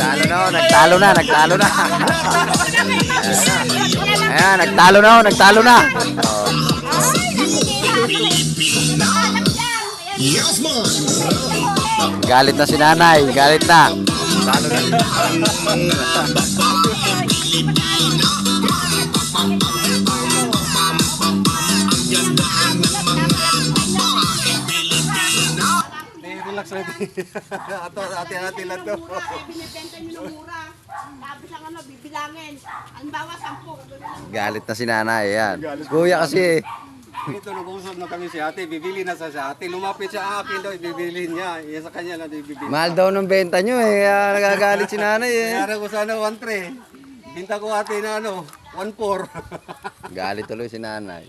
Nagtalo na, nagtalo na, nagtalo na. Ayan, nagtalo na, nagtalo na. Galit na si nanay, galit na. Talo na. Relax lang. Ato, ate-ate lang to. Binibenta nyo ng mura. Tapos ang ano, bibilangin. Ang bawa, sampu. Galit na si nanay, ayan. Kuya kasi, Ito, nag-usap na kami si ate. Bibili na sa si ate. Lumapit siya akin daw, ibibili niya. Iya sa kanya lang ibibili. mahal daw ng benta nyo eh. Kaya nagagalit si nanay eh. Kaya ko sana 1-3. Binta ko ate na ano, 1-4. Galit tuloy si nanay.